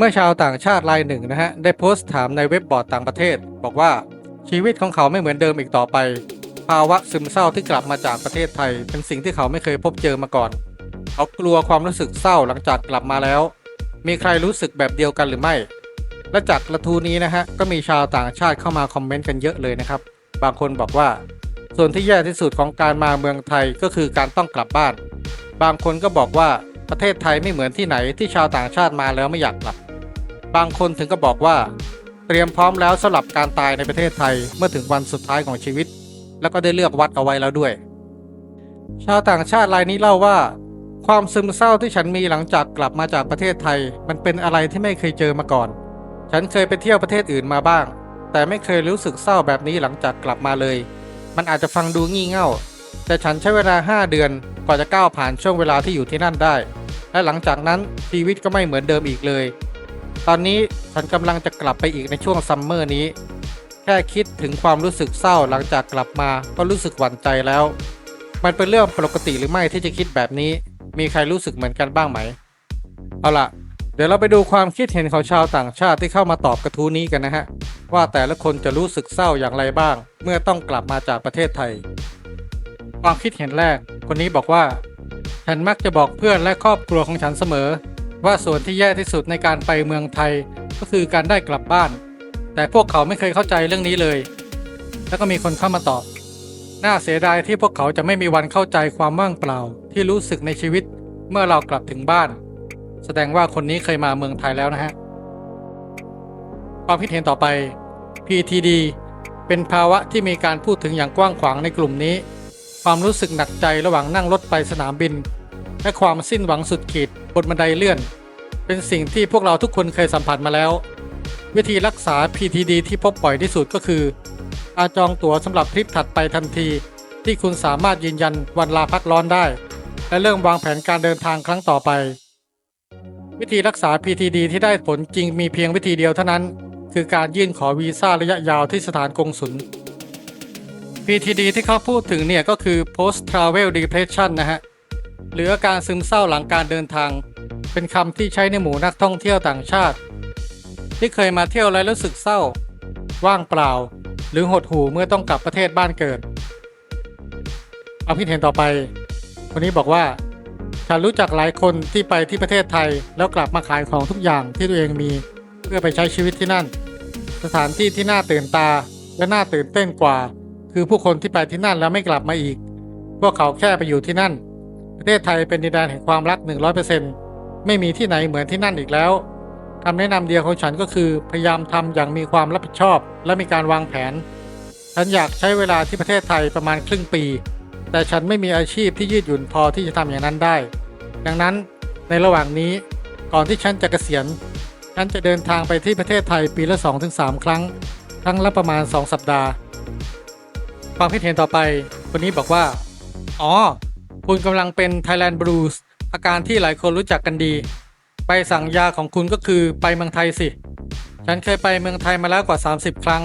เมื่อชาวต่างชาติรายหนึ่งนะฮะ ได้โพสต์ถามในเว็บบอร์ดต่างประเทศ บอกว่าชีวิตของเขาไม่เหมือนเดิมอีกต่อไป ภาวะซึมเศร้าที่กลับมาจากประเทศไทย เป็นสิ่งที่เขาไม่เคยพบเจอมาก่อน เขากลัวความรู้สึกเศร้าหลังจากกลับมาแล้ว มีใครรู้สึกแบบเดียวกันหรือไม่ และจากกระทู้นี้นะฮะก็มีชาวต่างชาติเข้ามาคอมเมนต์กันเยอะเลยนะครับ บางคนบอกว่า ส่วนที่แย่ที่สุดของการมาเมืองไทยก็คือการต้องกลับบ้าน บางคนก็บอกว่าประเทศไทยไม่เหมือนที่ไหนที่ชาวต่างชาติมาแล้วไม่อยากกลับ บางคนถึงก็บอกว่า เตรียมพร้อมแล้วสำหรับการตายในประเทศไทยเมื่อถึงวันสุดท้ายของชีวิต แล้วก็ได้เลือกวัดเอาไว้แล้วด้วย ชาวต่างชาติรายนี้เล่าว่า ความซึมเศร้าที่ฉันมีหลังจากกลับมาจากประเทศไทย มันเป็นอะไรที่ไม่เคยเจอมาก่อน ฉันเคยไปเที่ยวประเทศอื่นมาบ้าง แต่ไม่เคยรู้สึกเศร้าแบบนี้หลังจากกลับมาเลย มันอาจจะฟังดูงี่เง่า แต่ฉันใช้เวลา 5 เดือนกว่าจะก้าวผ่านช่วงเวลาที่อยู่ที่นั่นได้ และหลังจากนั้นชีวิตก็ไม่เหมือนเดิมอีกเลย ตอนนี้ฉันกำลังจะกลับไปอีกในช่วงซัมเมอร์นี้ แค่คิดถึงความรู้สึกเศร้าหลังจากกลับมาก็รู้สึกหวั่นใจแล้ว มันเป็นเรื่องปกติหรือไม่ที่จะคิดแบบนี้ มีใครรู้สึกเหมือนกันบ้างไหม เอาล่ะ เดี๋ยวเราไปดูความคิดเห็นของชาวต่างชาติที่เข้ามาตอบกระทู้นี้กันนะฮะ ว่าแต่ละคนจะรู้สึกเศร้าอย่างไรบ้าง เมื่อต้องกลับมาจากประเทศไทย ความคิดเห็นแรก คนนี้บอกว่า ฉันมักจะบอกเพื่อนและครอบครัวของฉันเสมอ ว่าส่วนที่แย่ที่สุดในการไปเมืองไทยก็คือการได้กลับบ้าน แต่พวกเขาไม่เคยเข้าใจเรื่องนี้เลย แล้วก็มีคนเข้ามาตอบ น่าเสียดายที่พวกเขาจะไม่มีวันเข้าใจความว่างเปล่าที่รู้สึกในชีวิตเมื่อเรากลับถึงบ้าน แสดงว่าคนนี้เคยมาเมืองไทยแล้วนะฮะ ความคิดเห็นต่อไป PTD เป็นภาวะที่มีการพูดถึงอย่างกว้างขวางในกลุ่มนี้ ความรู้สึกหนักใจระหว่างนั่งรถไปสนามบิน และความสิ้นหวังสุดขีดบนบันไดเลื่อน เป็นสิ่งที่พวกเราทุกคนเคยสัมผัสมาแล้ว วิธีรักษา PTD ที่พบบ่อยที่สุดก็คือกาจองตั๋วสำหรับทริปถัดไปทันที ที่คุณสามารถยืนยันวันลาพักร้อนได้ และเริ่มวางแผนการเดินทางครั้งต่อไป วิธีรักษา PTD ที่ได้ผลจริงมีเพียงวิธีเดียวเท่านั้น คือการยื่นขอวีซ่าระยะยาวที่สถานกงสุล PTD ที่เขาพูดถึงเนี่ยก็คือ post travel depression นะฮะ หรืออาการซึมเศร้าหลังการเดินทาง เป็นคำที่ใช้ในหมู่นักท่องเที่ยวต่างชาติ ที่เคยมาเที่ยวแล้วรู้สึกเศร้า ว่างเปล่า หรือหดหู่เมื่อต้องกลับประเทศบ้านเกิดความคิดเห็นต่อไป คนนี้บอกว่า ฉันรู้จักหลายคนที่ไปที่ประเทศไทยแล้วกลับมาขายของทุกอย่างที่ตัวเองมี เพื่อไปใช้ชีวิตที่นั่น สถานที่ที่น่าตื่นตาและน่าตื่นเต้นกว่า คือผู้คนที่ไปที่นั่นแล้วไม่กลับมาอีกพวกเขาแค่ไปอยู่ที่นั่น ประเทศไทยเป็นดินแดนแห่งความรัก 100%ไม่มีที่ไหนเหมือนที่นั่นอีกแล้วคำแนะนำเดียวของฉันก็คือ พยายามทำอย่างมีความรับผิดชอบ และมีการวางแผน ฉันอยากใช้เวลาที่ประเทศไทยประมาณครึ่งปี แต่ฉันไม่มีอาชีพที่ยืดหยุ่นพอที่จะทำอย่างนั้นได้ ดังนั้นในระหว่างนี้ก่อนที่ฉันจะเกษียณ ฉันจะเดินทางไปที่ประเทศไทยปีละ 2-3 ครั้ง ครั้งละประมาณ 2 สัปดาห์ ความคิดเห็นต่อไปคนนี้บอกว่า อ๋อ คุณกำลังเป็น Thailand Blues อาการที่หลายคนรู้จักกันดี ไปสั่งยาของคุณก็คือไปเมืองไทยสิ ฉันเคยไปเมืองไทยมาแล้วกว่า 30 ครั้ง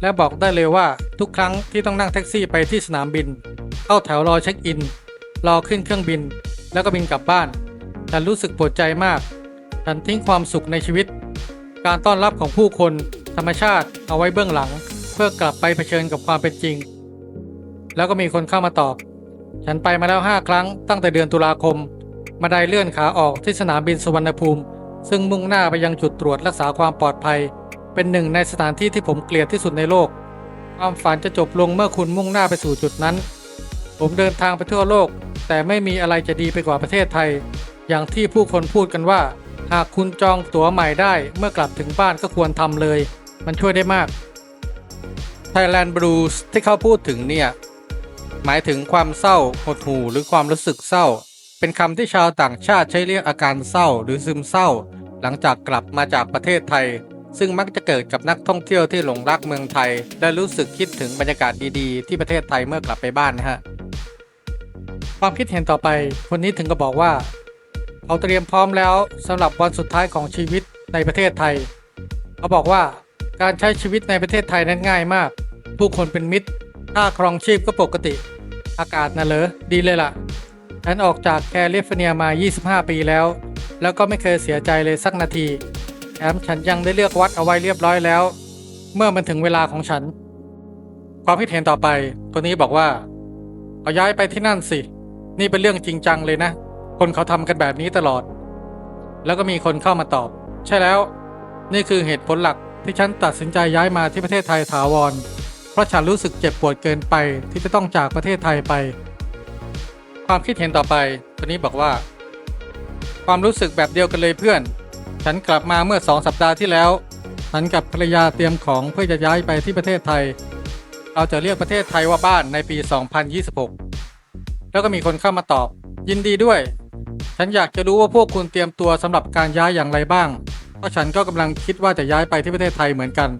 และบอกได้เลยว่าทุกครั้งที่ต้องนั่งแท็กซี่ไปที่สนามบิน เข้าแถวรอเช็คอิน รอขึ้นเครื่องบิน แล้วก็บินกลับบ้าน ฉันรู้สึกปวดใจมาก ฉันทิ้งความสุขในชีวิต การต้อนรับของผู้คนธรรมชาติเอาไว้เบื้องหลัง เพื่อกลับไปเผชิญกับความเป็นจริง แล้วก็มีคนเข้ามาตอบ ฉันไปมาแล้ว5ครั้งตั้งแต่เดือนตุลาคมมาได้เลื่อนขาออกที่สนามบินสุวรรณภูมิ ซึ่งมุ่งหน้าไปยังจุดตรวจรักษาความปลอดภัย เป็นหนึ่งในสถานที่ที่ผมเกลียดที่สุดในโลก ความฝันจะจบลงเมื่อคุณมุ่งหน้าไปสู่จุดนั้น ผมเดินทางไปทั่วโลก แต่ไม่มีอะไรจะดีไปกว่าประเทศไทย อย่างที่ผู้คนพูดกันว่า หากคุณจองตั๋วใหม่ได้เมื่อกลับถึงบ้านก็ควรทำเลย มันช่วยได้มาก Thailand Blues ที่เขาพูดถึงเนี่ย หมายถึงความเศร้า หดหู่หรือความรู้สึกเศร้า เป็นคำที่ชาวต่างชาติใช้เรียกอาการเศร้าหรือซึมเศร้า หลังจากกลับมาจากประเทศไทย ซึ่งมักจะเกิดกับนักท่องเที่ยวที่หลงรักเมืองไทย และรู้สึกคิดถึงบรรยากาศดีๆ ที่ประเทศไทยเมื่อกลับไปบ้านนะฮะ ความคิดเห็นต่อไป คนนี้ถึงก็บอกว่าเขาเตรียมพร้อมแล้วสำหรับวันสุดท้ายของชีวิตในประเทศไทย เขาบอกว่าการใช้ชีวิตในประเทศไทยนั้นง่ายมาก ผู้คนเป็นมิตร ค่าครองชีพก็ปกติ อากาศน่ะเหรอดีเลยล่ะฉันออกจากแคลิฟอร์เนียมา 25 ปีแล้ว แล้วก็ไม่เคยเสียใจเลยสักนาทีแถมฉันยังได้เลือกวัดเอาไว้เรียบร้อยแล้ว เมื่อมันถึงเวลาของฉัน ความคิดเห็นต่อไป คนนี้บอกว่าเอาย้ายไปที่นั่นสิ นี่เป็นเรื่องจริงจังเลยนะ คนเขาทำกันแบบนี้ตลอด แล้วก็มีคนเข้ามาตอบ ใช่แล้ว นี่คือเหตุผลหลักที่ฉันตัดสินใจย้ายมาที่ประเทศไทยถาวร เพราะฉันรู้สึกเจ็บปวดเกินไปที่จะต้องจากประเทศไทยไป ความคิดเห็นต่อไปคนนี้บอกว่า ความรู้สึกแบบเดียวกันเลยเพื่อน ฉันกลับมาเมื่อสองสัปดาห์ที่แล้ว ฉันกับภรรยาเตรียมของเพื่อจะย้ายไปที่ประเทศไทย เราจะเรียกประเทศไทยว่าบ้านในปี 2026 แล้วก็มีคนเข้ามาตอบ ยินดีด้วย ฉันอยากจะรู้ว่าพวกคุณเตรียมตัวสำหรับการย้ายอย่างไรบ้าง เพราะฉันก็กำลังคิดว่าจะย้ายไปที่ประเทศไทยเหมือนกัน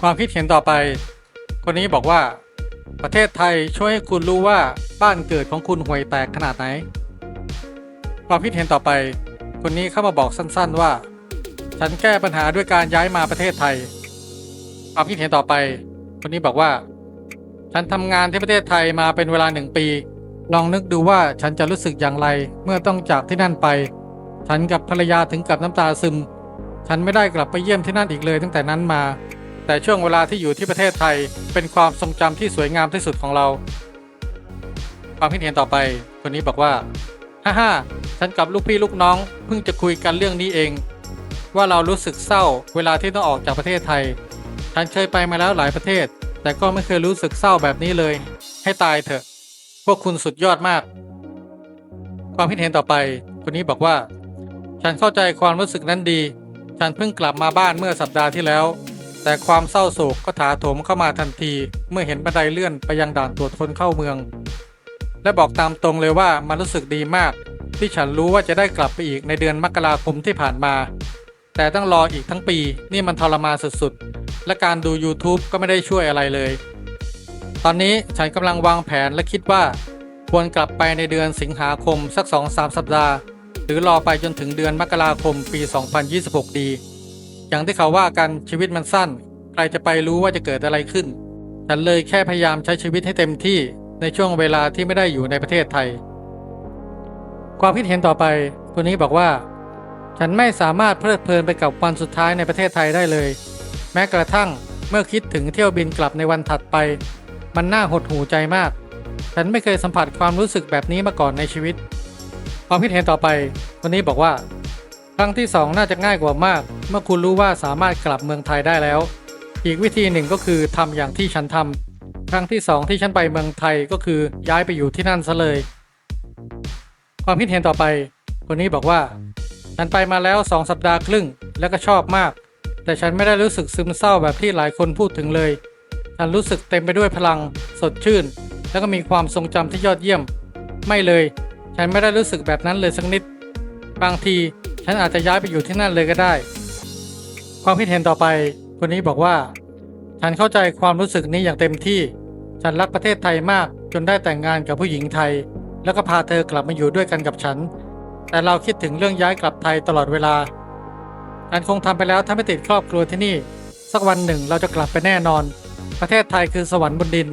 ความคิดเห็นต่อไป คนนี้บอกว่า ประเทศไทยช่วยให้คุณรู้ว่าบ้านเกิดของคุณห่วยแตกขนาดไหน ความคิดเห็นต่อไป คนนี้เข้ามาบอกสั้น ๆว่า ฉันแก้ปัญหาด้วยการย้ายมาประเทศไทย ความคิดเห็นต่อไป คนนี้บอกว่า ฉันทำงานที่ประเทศไทยมาเป็นเวลาหนึ่งปี ลองนึกดูว่าฉันจะรู้สึกอย่างไรเมื่อต้องจากที่นั่นไป ฉันกับภรรยาถึงกับน้ำตาซึม ฉันไม่ได้กลับไปเยี่ยมที่นั่นอีกเลยตั้งแต่นั้นมา แต่ช่วงเวลาที่อยู่ที่ประเทศไทยเป็นความทรงจำที่สวยงามที่สุดของเรา ความคิดเห็นต่อไป คนนี้บอกว่าฮ่าฮ่าฉันกับลูกพี่ลูกน้องเพิ่งจะคุยกันเรื่องนี้เอง ว่าเรารู้สึกเศร้าเวลาที่ต้องออกจากประเทศไทย ฉันเคยไปมาแล้วหลายประเทศ แต่ก็ไม่เคยรู้สึกเศร้าแบบนี้เลย ให้ตายเถอะ พวกคุณสุดยอดมาก ความคิดเห็นต่อไป คนนี้บอกว่า ฉันเข้าใจความรู้สึกนั้นดี ฉันเพิ่งกลับมาบ้านเมื่อสัปดาห์ที่แล้ว แต่ความเศร้าโศกก็ถาโถมเข้ามาทันที เมื่อเห็นบันไดเลื่อนไปยังด่านตรวจคนเข้าเมือง และบอกตามตรงเลยว่ามันรู้สึกดีมาก ที่ฉันรู้ว่าจะได้กลับไปอีกในเดือนมกราคมที่ผ่านมา แต่ต้องรออีกทั้งปีนี่มันทรมานสุดๆ และการดู YouTube ก็ไม่ได้ช่วยอะไรเลย ตอนนี้ฉันกำลังวางแผนและคิดว่า ควรกลับไปในเดือนสิงหาคมสัก 2-3 สัปดาห์ หรือรอไปจนถึงเดือนมกราคมปี 2026 ดี อย่างที่เขาว่ากันชีวิตมันสั้น ใครจะไปรู้ว่าจะเกิดอะไรขึ้น ฉันเลยแค่พยายามใช้ชีวิตให้เต็มที่ในช่วงเวลาที่ไม่ได้อยู่ในประเทศไทย ความคิดเห็นต่อไปคนนี้บอกว่า ฉันไม่สามารถเพลิดเพลินไปกับวันสุดท้ายในประเทศไทยได้เลย แม้กระทั่งเมื่อคิดถึงเที่ยวบินกลับในวันถัดไป มันน่าหดหูใจมาก ฉันไม่เคยสัมผัสความรู้สึกแบบนี้มาก่อนในชีวิต ความคิดเห็นต่อไปคนนี้บอกว่า ครั้งที่สองน่าจะง่ายกว่ามาก เมื่อคุณรู้ว่าสามารถกลับเมืองไทยได้แล้ว อีกวิธีหนึ่งก็คือทำอย่างที่ฉันทำครั้งที่สองที่ฉันไปเมืองไทยก็คือย้ายไปอยู่ที่นั่นซะเลย ความคิดเห็นต่อไป คนนี้บอกว่า ฉันไปมาแล้วสองสัปดาห์ครึ่ง แล้วก็ชอบมาก แต่ฉันไม่ได้รู้สึกซึมเศร้าแบบที่หลายคนพูดถึงเลย ฉันรู้สึกเต็มไปด้วยพลัง สดชื่น แล้วก็มีความทรงจำที่ยอดเยี่ยม ไม่เลย ฉันไม่ได้รู้สึกแบบนั้นเลยสักนิด บางที ฉันอาจจะย้ายไปอยู่ที่นั่นเลยก็ได้ ความคิดเห็นต่อไป คนนี้บอกว่า ฉันเข้าใจความรู้สึกนี้อย่างเต็มที่ ฉันรักประเทศไทยมาก จนได้แต่งงานกับผู้หญิงไทย แล้วก็พาเธอกลับมาอยู่ด้วยกันกับฉัน แต่เราคิดถึงเรื่องย้ายกลับไทยตลอดเวลาฉันคงทำไปแล้วถ้าไม่ติดครอบครัวที่นี่ สักวันหนึ่งเราจะกลับไปแน่นอน ประเทศไทยคือสวรรค์บนดิน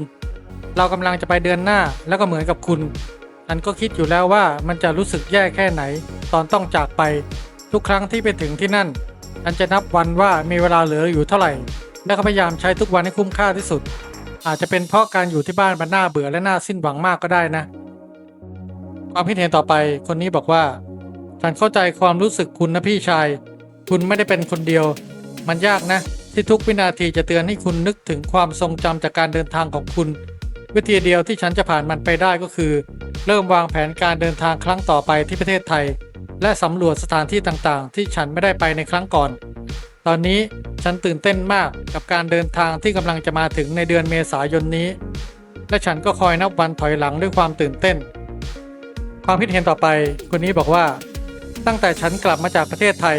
เรากำลังจะไปเดือนหน้าแล้วก็เหมือนกับคุณฉันก็คิดอยู่แล้วว่ามันจะรู้สึกแย่แค่ไหน ตอนต้องจากไป ทุกครั้งที่ไปถึงที่นั่นฉันจะนับวันว่ามีเวลาเหลืออยู่เท่าไหร่ และก็พยายามใช้ทุกวันให้คุ้มค่าที่สุด อาจจะเป็นเพราะการอยู่ที่บ้านมันน่าเบื่อและน่าสิ้นหวังมากก็ได้นะ ความคิดเห็นต่อไปคนนี้บอกว่า ฉันเข้าใจความรู้สึกคุณนะพี่ชาย คุณไม่ได้เป็นคนเดียว มันยากนะ ที่ทุกวินาทีจะเตือนให้คุณนึกถึงความทรงจำจากการเดินทางของคุณ วิธีเดียวที่ฉันจะผ่านมันไปได้ก็คือ เริ่มวางแผนการเดินทางครั้งต่อไปที่ประเทศไทย และสำรวจสถานที่ต่างๆ ที่ฉันไม่ได้ไปในครั้งก่อน ตอนนี้ฉันตื่นเต้นมากกับการเดินทางที่กำลังจะมาถึงในเดือนเมษายนนี้ และฉันก็คอยนับวันถอยหลังด้วยความตื่นเต้น ความคิดเห็นต่อไปคนนี้บอกว่า ตั้งแต่ฉันกลับมาจากประเทศไทย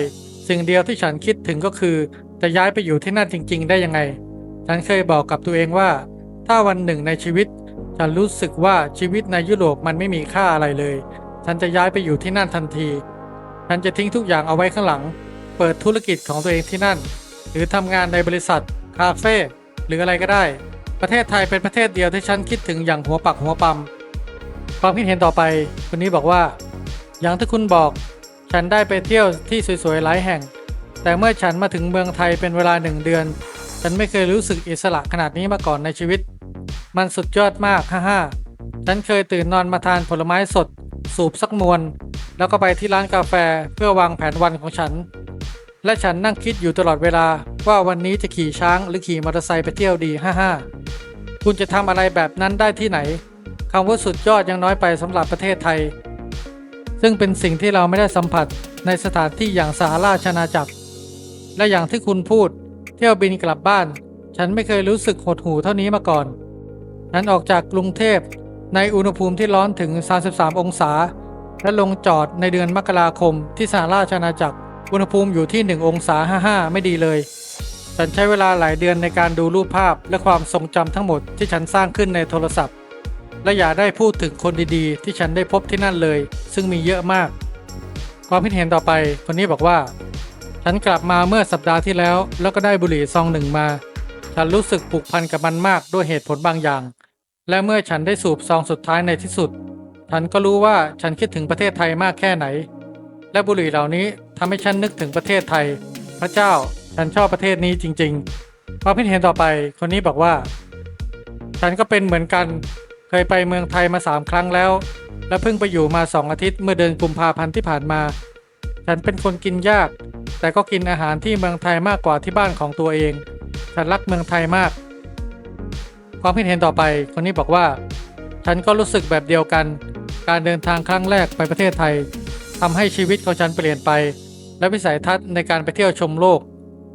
สิ่งเดียวที่ฉันคิดถึงก็คือ จะย้ายไปอยู่ที่นั่นจริง ๆ ได้ยังไง ฉันเคยบอกกับตัวเองว่า ถ้าวันหนึ่งในชีวิต ฉันรู้สึกว่าชีวิตในยุโรปมันไม่มีค่าอะไรเลย ฉันจะย้ายไปอยู่ที่นั่นทันที ฉันจะทิ้งทุกอย่างเอาไว้ข้างหลัง เปิดธุรกิจของตัวเองที่นั่น หรือทำงานในบริษัท คาเฟ่หรืออะไรก็ได้ ประเทศไทยเป็นประเทศเดียวที่ฉันคิดถึงอย่างหัวปักหัวปั๊มความคิดเห็นต่อไปคนนี้บอกว่า อย่างที่คุณบอก ฉันได้ไปเที่ยวที่สวยๆหลายแห่ง แต่เมื่อฉันมาถึงเมืองไทยเป็นเวลาหนึ่งเดือน ฉันไม่เคยรู้สึกอิสระขนาดนี้มาก่อนในชีวิต มันสุดยอดมากฮ่าฮ่าฉันเคยตื่นนอนมาทานผลไม้สด สูบสักมวน แล้วก็ไปที่ร้านกาแฟเพื่อวางแผนวันของฉัน และฉันนั่งคิดอยู่ตลอดเวลาว่าวันนี้จะขี่ช้างหรือขี่มอเตอร์ไซค์ไปเที่ยวดีฮ่าฮ่าคุณจะทำอะไรแบบนั้นได้ที่ไหนคำว่าสุดยอดยังน้อยไปสำหรับประเทศไทย ซึ่งเป็นสิ่งที่เราไม่ได้สัมผัสในสถานที่อย่างสหราชอาณาจักร และอย่างที่คุณพูด เที่ยวบินกลับบ้าน ฉันไม่เคยรู้สึกหดหู่เท่านี้มาก่อนฉันออกจากกรุงเทพ ในอุณหภูมิที่ร้อนถึง 33 องศา และลงจอดในเดือนมกราคมที่สหราชอาณาจักร อุณหภูมิอยู่ที่ 1 องศา 55 ไม่ดีเลย ฉันใช้เวลาหลายเดือนในการดูรูปภาพและความทรงจำทั้งหมดที่ฉันสร้างขึ้นในโทรศัพท์ และอย่าได้พูดถึงคนดีๆ ที่ฉันได้พบที่นั่นเลย ซึ่งมีเยอะมาก ความคิดเห็นต่อไป คนนี้บอกว่า ฉันกลับมาเมื่อสัปดาห์ที่แล้ว แล้วก็ได้บุหรี่ซองหนึ่งมา ฉันรู้สึกผูกพันกับมันมากด้วยเหตุผลบางอย่าง และเมื่อฉันได้สูบซองสุดท้ายในที่สุด ฉันก็รู้ว่าฉันคิดถึงประเทศไทยมากแค่ไหน และบุหรี่เหล่านี้ทำให้ฉันนึกถึงประเทศไทย พระเจ้าฉันชอบประเทศนี้จริง ๆ ความคิดเห็นต่อไปคนนี้บอกว่า ฉันก็เป็นเหมือนกันเคยไปเมืองไทยมาสามครั้งแล้ว และเพิ่งไปอยู่มาสองอาทิตย์เมื่อเดือนกุมภาพันธ์ที่ผ่านมา ฉันเป็นคนกินยาก แต่ก็กินอาหารที่เมืองไทยมากกว่าที่บ้านของตัวเอง ฉันรักเมืองไทยมาก ความคิดเห็นต่อไป คนนี้บอกว่า ฉันก็รู้สึกแบบเดียวกัน การเดินทางครั้งแรกไปประเทศไทยทำให้ชีวิตของฉันเปลี่ยนไป และวิสัยทัศน์ในการไปเที่ยวชมโลก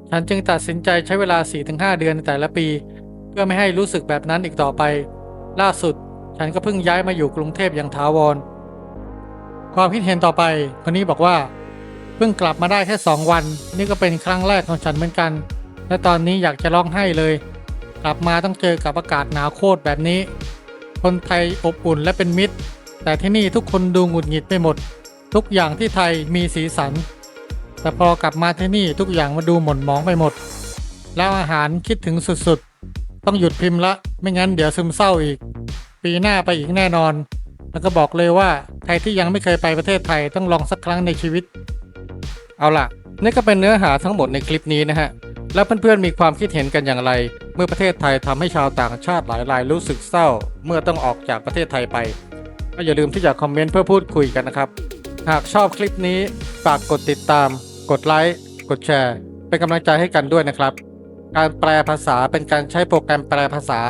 ฉันจึงตัดสินใจใช้เวลา 4-5 เดือนในแต่ละปี เพื่อไม่ให้รู้สึกแบบนั้นอีกต่อไป ล่าสุด ฉันก็เพิ่งย้ายมาอยู่กรุงเทพอย่างถาวร ความคิดเห็นต่อไป คนนี้บอกว่า เพิ่งกลับมาได้แค่ 2 วัน นี่ก็เป็นครั้งแรกของฉันเหมือนกัน และตอนนี้อยากจะร้องไห้เลย กลับมาต้องเจอกับอากาศหนาวโคตรแบบนี้ คนไทยอบอุ่นและเป็นมิตร แต่ที่นี่ทุกคนดูหงุดหงิดไปหมด ทุกอย่างที่ไทยมีสีสัน แต่พอกลับมาที่นี่ทุกอย่างมาดูหม่นหมองไปหมด แล้วอาหารคิดถึงสุดๆ ต้องหยุดพิมพ์ละ ไม่งั้นเดี๋ยวซึมเศร้าอีก ปีหน้าไปอีกแน่นอน แล้วก็บอกเลยว่าใครที่ยังไม่เคยไปประเทศไทยต้องลองสักครั้งในชีวิต เอาล่ะนี่ก็เป็นเนื้อหาทั้งหมดในคลิปนี้นะฮะ แล้วเพื่อนๆมีความคิดเห็นกันอย่างไร เมื่อประเทศไทยทำให้ชาวต่างชาติหลายรายรู้สึกเศร้า เมื่อต้องออกจากประเทศไทยไป ก็อย่าลืมที่จะคอมเมนต์เพื่อพูดคุยกันนะครับ หากชอบคลิปนี้ฝากกดติดตาม กดไลค์กดแชร์ เป็นกำลังใจให้กันด้วยนะครับ การแปลภาษาเป็นการใช้โปรแกรมแปลภาษา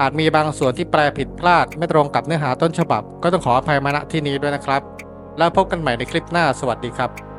อาจมีบางส่วนที่แปลผิดพลาด ไม่ตรงกับเนื้อหาต้นฉบับ ก็ต้องขออภัยมาณที่นี้ด้วยนะครับ แล้วพบกันใหม่ในคลิปหน้าสวัสดีครับ